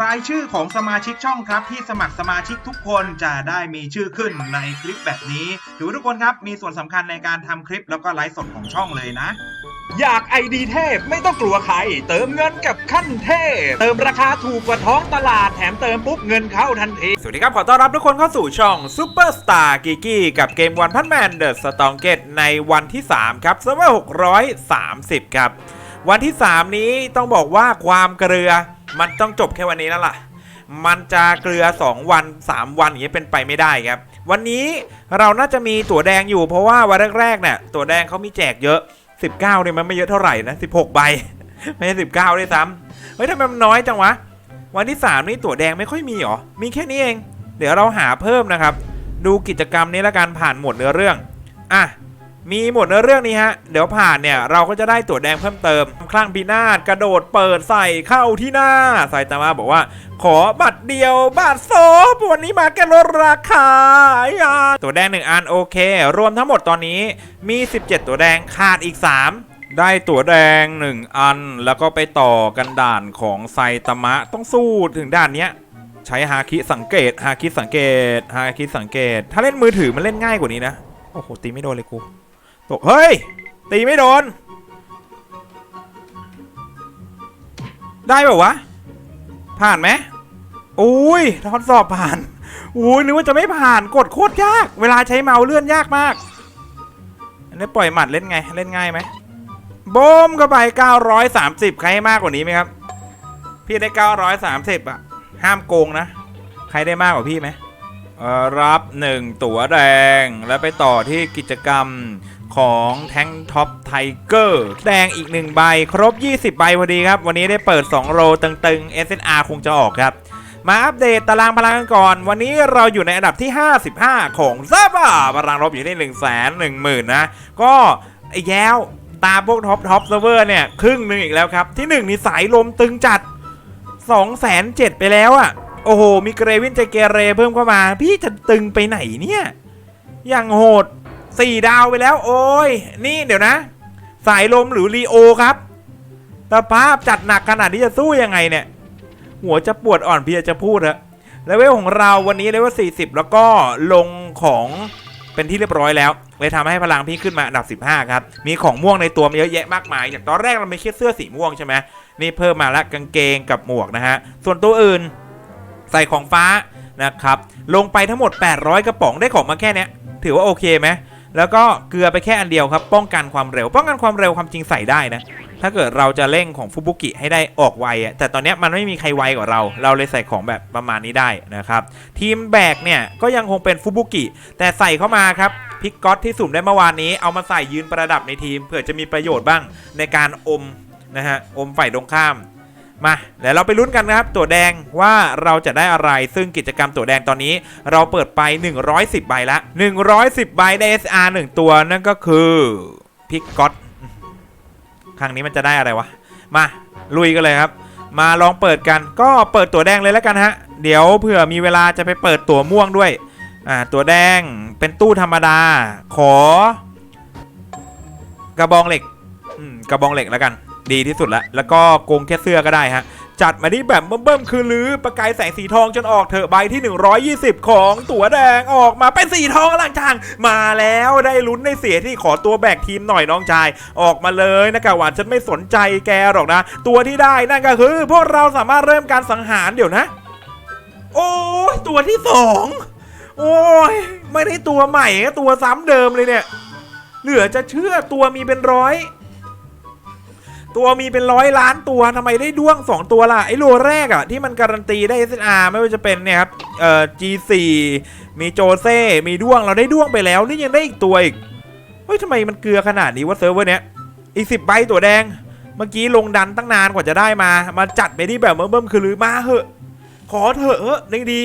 รายชื่อของสมาชิกช่องครับ ที่สมัครสมาชิกทุกคนจะได้มีชื่อขึ้นในคลิปแบบนี้ ถือว่าทุกคนครับมีส่วนสำคัญในการทำคลิปแล้วก็ไลฟ์สดของช่องเลยนะ อยากไอดีเทพไม่ต้องกลัวใคร เติมเงินกับขั้นเทพ เติมราคาถูกกว่าท้องตลาดแถมเติมปุ๊บเงินเข้าทันที สวัสดีครับ ขอต้อนรับทุกคนเข้าสู่ช่อง Super Star g e e k y กับเกมวันพันแมนเดอะสตองเกตในวันที่ 3 ครับเซิร์ฟเวอร์630 ครับ วันที่ 3 นี้ต้องบอกว่าความเกลือ มันต้องจบแค่วันนี้แล้วล่ะ มันจะเกลือ 2 วัน 3 วันอย่างนี้ยเป็นไปไม่ได้ครับ วันนี้เราน่าจะมีตั๋วแดงอยู่ เพราะว่าวันแรกๆเนี่ยตั๋วแดงเขามีแจกเยอะ 19เนี่ยมันไม่เยอะเท่าไหร่นะ16 ใบ ไม่ใช่19ด้วยซ้ำเฮ้ยทำไมมันน้อยจังวะ วันที่ 3 นี่ตั๋วแดงไม่ค่อยมีหรอ มีแค่นี้เอง เดี๋ยวเราหาเพิ่มนะครับ ดูกิจกรรมนี้ละกันผ่านหมวดเนื้อเรื่อง อะ มีหมดเนื้อเรื่องนี้ฮะ เดี๋ยวผ่านเนี่ย เราก็จะได้ตัวแดงเพิ่มเติมคลั่งพินาศกระโดดเปิดใส่เข้าที่หน้าไซตามะบอกว่า ขอบัตรเดียวบัตรสองวันนี้มาแก้ลดราคาตัวแดง1อันโอเค รวมทั้งหมดตอนนี้มี 17 ตัวแดงขาดอีก 3ได้ตั๋วแดง 1 อันแล้วก็ไปต่อกันด่านของไซตามะต้องสู้ถึงด่านเนี้ย ใช้ฮาคิสังเกตฮาคิสังเกตฮาคิสังเกต ถ้าเล่นมือถือมันเล่นง่ายกว่านี้นะ โอ้โห ตีไม่โดนเลยกู ตกเฮ้ย ตีไม่โดน ได้แบบวะ ผ่านไหมอุ้ยทดสอบผ่านอุ้ยนึกว่าจะไม่ผ่านกดโคตรยาก เวลาใช้เมาส์เลื่อนยากมาก อันนี้ปล่อยหมัดเล่นไง เล่นง่ายไหมโบมเข้าไป 930 ใครให้มากกว่านี้ไหมครับ พี่ได้ 930 อะ ห้ามโกงนะ ใครได้มากกว่าพี่ไหมรับ 1 ตั๋วแดง แล้วไปต่อที่กิจกรรม ของแทงท็อปไทเกอร์แดงอีก 1 ใบ ครบ 20 ใบพอดีครับ วันนี้ได้เปิด 2โรตึงๆ SNR คงจะออกครับมาอัปเดตตารางพลังกันก่อน วันนี้เราอยู่ในอันดับที่ 55 ของซาบ้าพลังลบอยู่ที่1 1 0 0 0 0 นะ ก็ไอ้แย้วตาพวกท็อปท็อปเซิร์ฟเวอร์เนี่ย ครึ่งหนึ่งอีกแล้วครับ ที่1นี่สายลมตึงจัด2 0 0 0 0 0ไปแล้วอะ่ะ โอ้โห มีเกรวินใจเกเรเพิ่มเข้ามา พี่จะตึงไปไหนเนี่ย อย่างโหด 4ดาวไปแล้วโอ้ย นี่เดี๋ยวนะ สายลมหรือรีโอครับสภาพจัดหนักขนาดนี้จะสู้ยังไงเนี่ย หัวจะปวดอ่อนเพียจะพูดอะเลเวลของเราวันนี้เลเวล40 แล้วก็ลงของเป็นที่เรียบร้อยแล้วเลยทำให้พลังพี่ขึ้นมาอันดับ 15 ครับ มีของม่วงในตัวมเยอะแยะมากมายอย่างตอนแรกเราไม่แค่เสื้อสีม่วงใช่ไหมนี่เพิ่มมาละกางเกงกับหมวกนะฮะ ส่วนตัวอื่นใส่ของฟ้านะครับ ลงไปทั้งหมด 800 กระป๋องได้ของมาแค่เนี้ยถือว่าโอเคไหม แล้วก็เกลือไปแค่อันเดียวครับป้องกันความเร็ว ป้องกันความเร็วความจริงใส่ได้นะ ถ้าเกิดเราจะเร่งของฟุบุกิให้ได้ออกไวอะแต่ตอนนี้มันไม่มีใครไวกว่าเรา เราเลยใส่ของแบบประมาณนี้ได้นะครับ ทีมแบกเนี่ยก็ยังคงเป็นฟุบุกิ แต่ใส่เข้ามาครับพิกก๊อตที่สุ่มได้เมื่อวานนี้เอามาใส่ยืนประดับในทีมเผื่อจะมีประโยชน์บ้างในการอมนะฮะอมฝ่ายตรงข้าม มาเดี๋ยวเราไปลุ้นกันนะครับ ตัวแดงว่าเราจะได้อะไร ซึ่งกิจกรรมตัวแดงตอนนี้เราเปิดไป 110 ใบละ 110 ใบได้ SR 1 ตัวนั่นก็คือพิกก๊อตครั้งนี้มันจะได้อะไรวะ มาลุยกันเลยครับ มาลองเปิดกันก็เปิดตัวแดงเลยแล้วกันฮะ เดี๋ยวเผื่อมีเวลาจะไปเปิดตัวม่วงด้วยอ่าตัวแดงเป็นตู้ธรรมดา ขอ กระบองเหล็กอืมกระบองเหล็กแล้วกัน ดีที่สุดละแล้วก็โกงแค่เสื้อก็ได้ฮะจัดมาที่แบบเบิ่มๆคือลือประกายแสงสีทองจนออกเถอะใบที่ 120 ของตั๋วแดงออกมาเป็นสีทองอลังทางมาแล้วได้ลุ้นได้เสียที่ขอตัวแบกทีมหน่อยน้องชาย ออกมาเลยนะกะหวานฉันไม่สนใจแกหรอกนะ ตัวที่ได้นั่นก็คือ พวกเราสามารถเริ่มการสังหารเดี๋ยวนะ โอ้ยตัวที่สองโอ้ยไม่ได้ตัวใหม่ตัวซ้ำเดิมเลยเนี่ย เหลือจะเชื่อตัวมีเป็นร้อย ตัวมีเป็นร้อยล้านตัวทำไมได้ด้วง 2 ตัวล่ะ ไอ้โลแรกอะที่มันการันตีได้ SR ไม่ว่าจะเป็นเนี่ยครับเอ่อ G4 มีโจเซ่ มีด้วงเราได้ด้วงไปแล้ว นี่ยังได้อีกตัวอีก เฮ้ยทำไมมันเกลือขนาดนี้ว่าเซิร์ฟเวอร์เนี้ยอีกสิบใบตัวแดง เมื่อกี้ลงดันตั้งนานกว่าจะได้มา มาจัดไปที่แบบเบิ่มๆคือหรือมาเหอะ ขอเถอะเฮ้ยดี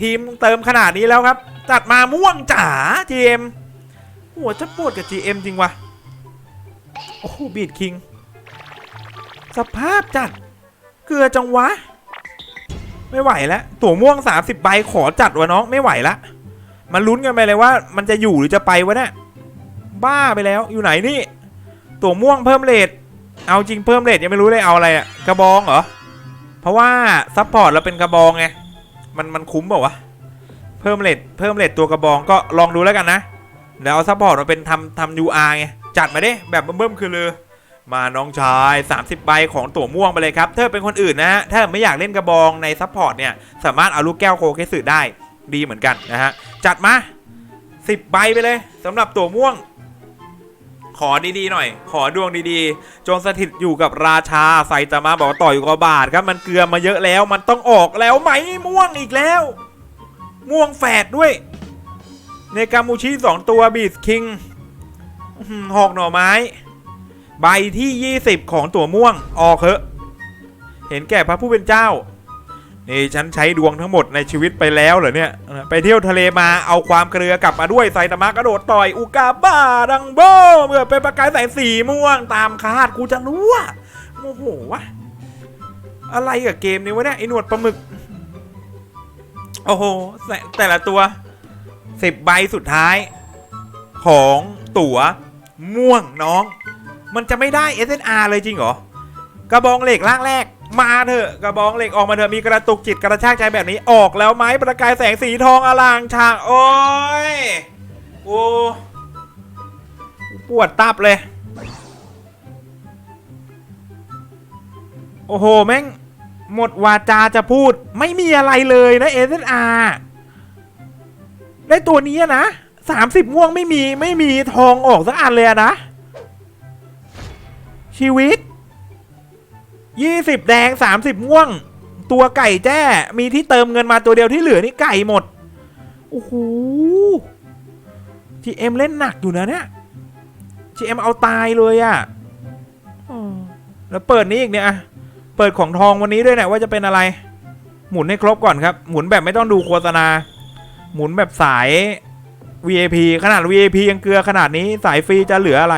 ทีมเติมขนาดนี้แล้วครับ จัดมาม่วงจ๋า GM หัวจะปวดกับ GM จริงวะโอ้โหบีดคิง สภาพจัด เกลือจังวะ ไม่ไหวแล้วตัวม่วง 30 ใบขอจัดวะน้องไม่ไหวละมาลุ้นกันไปเลยว่า มันจะอยู่หรือจะไปวะเนี่ยบ้าไปแล้วอยู่ไหนนี่ ตัวม่วงเพิ่มเลทเอาจริงเพิ่มเลทยังไม่รู้เลยเอาอะไรอะกระบองเหรอเพราะว่าซัพพอร์ตเราเป็นกระบองไงมันมันคุ้มเปล่าวะเพิ่มเลทเพิ่มเลทตัวกระบองก็ลองดูแล้วกันนะเดี๋ยวเอาซัพพอร์ตมาเป็นทำทำ UR ไงจัดมาดิแบบเบิ่มๆคือเลย มาน้องชาย 30 ใบของตัวม่วงไปเลยครับถ้าเป็นคนอื่นนะฮะถ้าไม่อยากเล่นกระบองในซัพพอร์ตเนี่ยสามารถเอาลูกแก้วโคเคสึได้ดีเหมือนกันนะฮะจัดมา 10 ใบไปเลยสำหรับตัวม่วง ขอดีๆหน่อย ขอดวงดีๆจงสถิตอยู่กับราชาไซตามะบอกว่าต่ออยู่กับบาทครับมันเกลือมาเยอะแล้วมันต้องออกแล้วไหมม่วงอีกแล้ว ม่วงแฝดด้วย ในกามูชิสองตัวบีสคิงหอกหน่อไม้ ใบที่ 20 ของตัวม่วงออกเถอะ เห็นแก่พระผู้เป็นเจ้า นี่ฉันใช้ดวงทั้งหมดในชีวิตไปแล้วเหรอเนี่ย ไปเที่ยวทะเลมาเอาความเกลือกลับมาด้วยไซตามะกระโดดต่อยอุกาบาดังโบเมื่อเป็นประกายแสงสีม่วงตามคาดกูจะรู้อะโมโหวะอะไรกับเกมนี้วะเนี่ยไอหนวดปลาหมึก โอ้โหแต่แต่ละตัวสิบใบสุดท้าย ของตั๋วม่วงน้อง มันจะไม่ได้ SNR เลยจริงเหรอ กระบองเหล็กล่างแรก มาเถอะ กระบองเหล็กออกมาเถอะมีกระตุกจิตกระชากใจแบบนี้ออกแล้วไหมประกายแสงสีทองอลางฉากโอ้ยโอ้ปวดตับเลย โอ้โห แม่ง หมดวาจาจะพูดไม่มีอะไรเลยนะ SNR ได้ตัวนี้นะสามสิบม่วงไม่มีไม่มีทองออกสักอันเลยนะ ชีวิตยี่สิบแดงสามสิบม่วง ตัวไก่แจ้ มีที่เติมเงินมาตัวเดียวที่เหลือนี่ไก่หมด โอ้โหทีเอ็มเล่นหนักอยู่นะเนี่ยทีเอ็มเอาตายเลยอะอืมแล้วเปิดนี้อีกเนี่ยเปิดของทองวันนี้ด้วยเนี่ยว่าจะเป็นอะไร หมุนให้ครบก่อนครับ หมุนแบบไม่ต้องดูโฆษณา หมุนแบบสาย VIP ขนาด VIP ยังเกลือขนาดนี้สายฟรีจะเหลืออะไร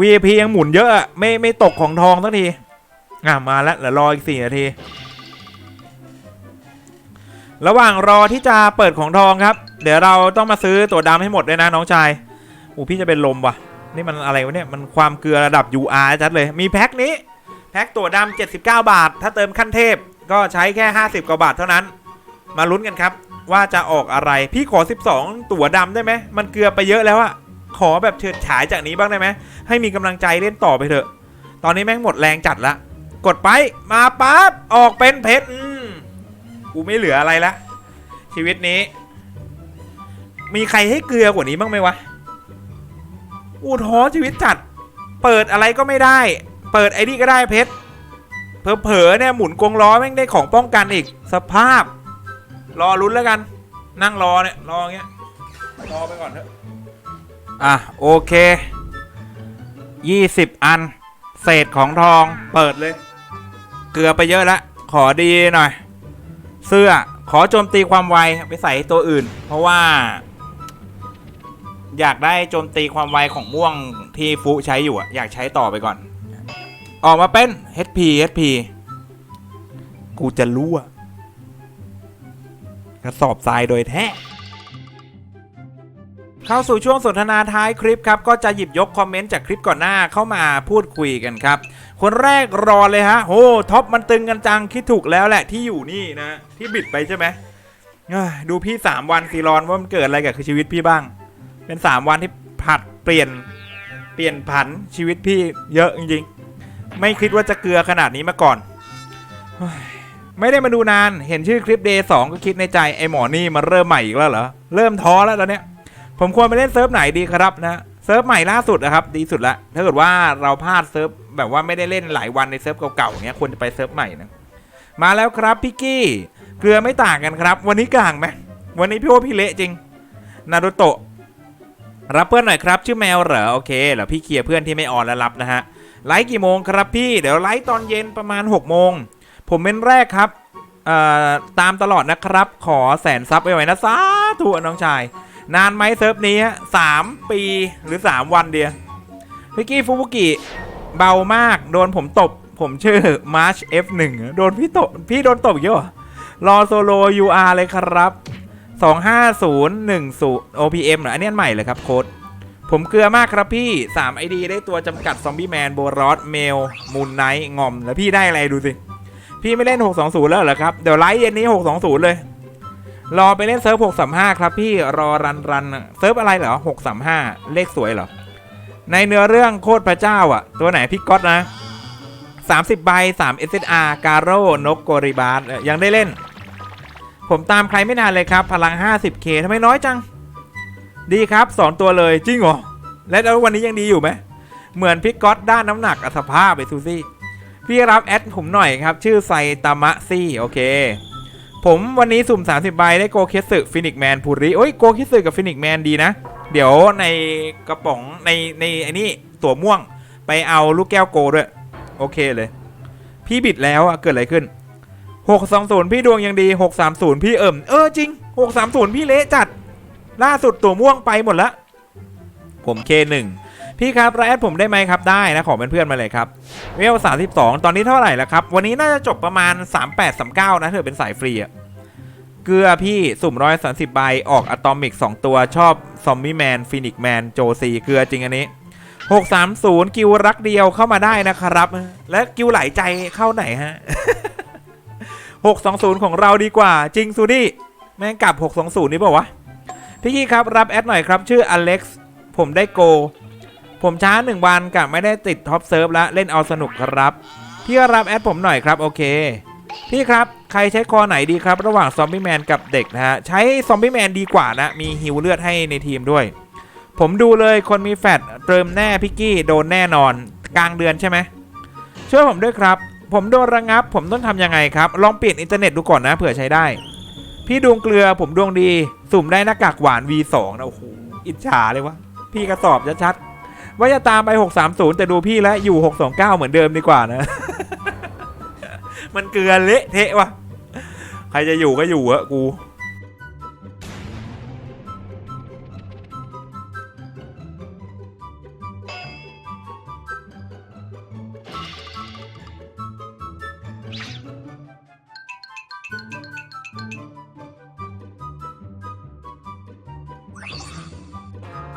VIP ยังหมุนเยอะไม่ไม่ตกของทองสักทีอะมาแล้วเหลือรออีกสี่นาที ระหว่างรอที่จะเปิดของทองครับ เดี๋ยวเราต้องมาซื้อตัวดำให้หมดด้วยนะน้องชายอ้พี่จะเป็นลมว่ะ นี่มันอะไรวะเนี่ยมันความเกลือระดับ UR จัดเลย มีแพ็คนี้ แพ็คตัวดำ79 บาท ถ้าเติมขั้นเทพก็ใช้แค่ 50 กว่าบาทเท่านั้น มาลุ้นกันครับ ว่าจะออกอะไรพี่ขอ 12 ตั๋วดำได้ไหมมันเกลือไปเยอะแล้วอะ ขอแบบเฉิดฉายจากนี้บ้างได้ไหมให้มีกำลังใจเล่นต่อไปเถอะ ตอนนี้แม่งหมดแรงจัดละ กดไปมาปั๊บออกเป็นเพชรอืมกูไม่เหลืออะไรละ ชีวิตนี้ มีใครให้เกลือกว่านี้บ้างไหมวะอูท้อชีวิตจัด เปิดอะไรก็ไม่ได้ เปิดไอ้นี่ก็ได้เพชรเผลอๆเนี่ยหมุนกรงล้อแม่งได้ของป้องกันอีกสภาพ รอลุ้นแล้วกัน นั่งรอเนี่ยรอเงี้ยรอไปก่อนเถอะ อะ โอเค 20 อัน เศษของทองเปิดเลย เกลือไปเยอะแล้วขอดีหน่อย เสื้อขอโจมตีความไวไปใส่ตัวอื่น เพราะว่า อยากได้โจมตีความไวของม่วงที่ฟุใช้อยู่อะอยากใช้ต่อไปก่อน ออกมาเป็น HP HP กูจะรู้อะกระสอบทรายโดยแท้ เข้าสู่ช่วงสนทนาท้ายคลิปครับ ก็จะหยิบยกคอมเมนต์จากคลิปก่อนหน้าเข้ามาพูดคุยกันครับ คนแรกรอเลยฮะโอ้ท็อปมันตึงกันจังคิดถูกแล้วแหละที่อยู่นี่นะ ที่บิดไปใช่ไหมดูพี่ 3 วันซีรอนว่ามันเกิดอะไรกับชีวิตพี่บ้าง เป็น 3 วันที่ผัดเปลี่ยนเปลี่ยนผันชีวิตพี่เยอะจริงๆ ไม่คิดว่าจะเกลือขนาดนี้มาก่อน ไม่ได้มาดูนานเห็นชื่อคลิป Day 2ก็คิดในใจไอ้หมอนี่มาเริ่มใหม่อีกแล้วเหรอ เริ่มท้อแล้วตอนเนี้ย ผมควรไปเล่นเซิร์ฟไหนดีครับนะเซิร์ฟใหม่ล่าสุดนะครับ ดีสุดละถ้าเกิดว่าเราพลาดเซิร์ฟแบบว่าไม่ได้เล่นหลายวันในเซิร์ฟเก่าๆอย่างเงี้ยควรจะไปเซิร์ฟใหม่นะมาแล้วครับพี่กี้เกลือไม่ต่างกันครับ วันนี้กลางไหมวันนี้พี่ว่าพี่เละจริงนารุโตะรับเพื่อนหน่อยครับชื่อแมวเหรอโอเคเดี๋ยวพี่เคลียร์เพื่อนที่ไม่ออนแล้วรับนะฮะไลฟ์กี่โมงครับพี่เดี๋ยวไลฟ์ตอนเย็นประมาณ6กโมงผมเป็นแรกครับตามตลอดนะครับ ขอแสนซับไปไว้นะสาธุน้องชาย นานไหมเซิร์ฟนี้สามปีหรือ 3 วันเดียวพิกกี้ฟูบุกิเบามาก โดนผมตบ ผมชื่อ March F1 โดนพี่ตบ พี่โดนตบเยอะรอโซโล UR เลยครับ 25010 OPM เหรออันนี้ใหม่เลยครับโค้ดผมเกลือมากครับพี่ 3 ID ได้ตัวจำกัดซอมบี้แมนโบรอสเมลมูนไนท์งอม แล้วพี่ได้อะไรดูสิ พี่ไม่เล่น 620 แล้วเหรอครับ เดี๋ยวไลฟ์เย็นนี้ 620 เลย รอไปเล่นเซิร์ฟ635ครับพี่รอรันรันเซิร์ฟอะไรเหรอ635เลขสวยเหรอ ในเนื้อเรื่องโคตรพระเจ้าอะ ตัวไหนพี่ก๊อตนะ30ใบ3 SSR การโร่นกโกริบาสยังได้เล่น ผมตามใครไม่นานเลยครับ พลัง 50k ทำไมน้อยจัง ดีครับ2ตัวเลยจริงเหรอ และแล้ววันนี้ยังดีอยู่ไหมเหมือนพี่ก๊อตด้านน้ำหนักอัสภาพไปซูซี่ พี่รับแอดผมหน่อยครับ ชื่อไซตามะซี่ โอเค ผมวันนี้สุ่ม 30ใบได้โกเคสึฟินิกแมนพูริโอ้ยโกเคสึกับฟินิกแมนดีนะ เดี๋ยวในกระป๋องในในไอ้นี่ตัวม่วงไปเอาลูกแก้วโกด้วย โอเคเลย พี่บิดแล้วอะเกิดอะไรขึ้น 620 พี่ดวงยังดี 630 พี่เอิ่มเออจริง 630 พี่เละจัด ล่าสุดตัวม่วงไปหมดละผมเคหนึ่ง พี่ครับแอดผมได้ไหมครับได้นะขอเป็นเพื่อนมาเลยครับเวล32ตอนนี้เท่าไหร่แล้วครับ วันนี้น่าจะจบประมาณ38 39นะเธอเป็นสายฟรีอะเกลือพี่สุ่มร้อยสามสิบใบออกอะตอมิก2ตัวชอบซอมบี้แมนฟินิกแมนโจซีเกลือจริงอันนี้630กิวรักเดียวเข้ามาได้นะครับ และกิวหลายใจเข้าไหนฮะ620ของเราดีกว่า จริงซูดี้แม่งกลับ620นี่เปล่าวะพี่กี้ครับรับแอดหน่อยครับ ชื่ออเล็กซ์ผมได้โก ผมช้าหนึ่งวันกับไม่ได้ติดท็อปเซิร์ฟล้วเล่นเอาสนุกครับ พี่รับแอดผมหน่อยครับโอเค พี่ครับใครใช้คอไหนดีครับ ระหว่างซอมบี้แมนกับเด็กนะฮะใช้ซอมบี้แมนดีกว่านะ มีฮิวเลือดให้ในทีมด้วย ผมดูเลยคนมีแฟดเติมแน่พี่กี้โดนแน่นอน กลางเดือนใช่ไหมช่วยผมด้วยครับ ผมโดนระงับ ผมต้องทำยังไงครับ ลองเปลี่ยนอินเทอร์เน็ตดูก่อนนะเผื่อใช้ได้ พี่ดวงเกลือผมดวงดี สุ่มได้หน้ากากหวาน V2 นะโอ้โหอิจฉาเลยวะพี่กระสอบชัดๆ ว่าจะตามไป 630 แต่ดูพี่แล้วอยู่ 629 เหมือนเดิมดีกว่านะ มันเกลือเละเทะวะใครจะอยู่ก็อยู่อะกู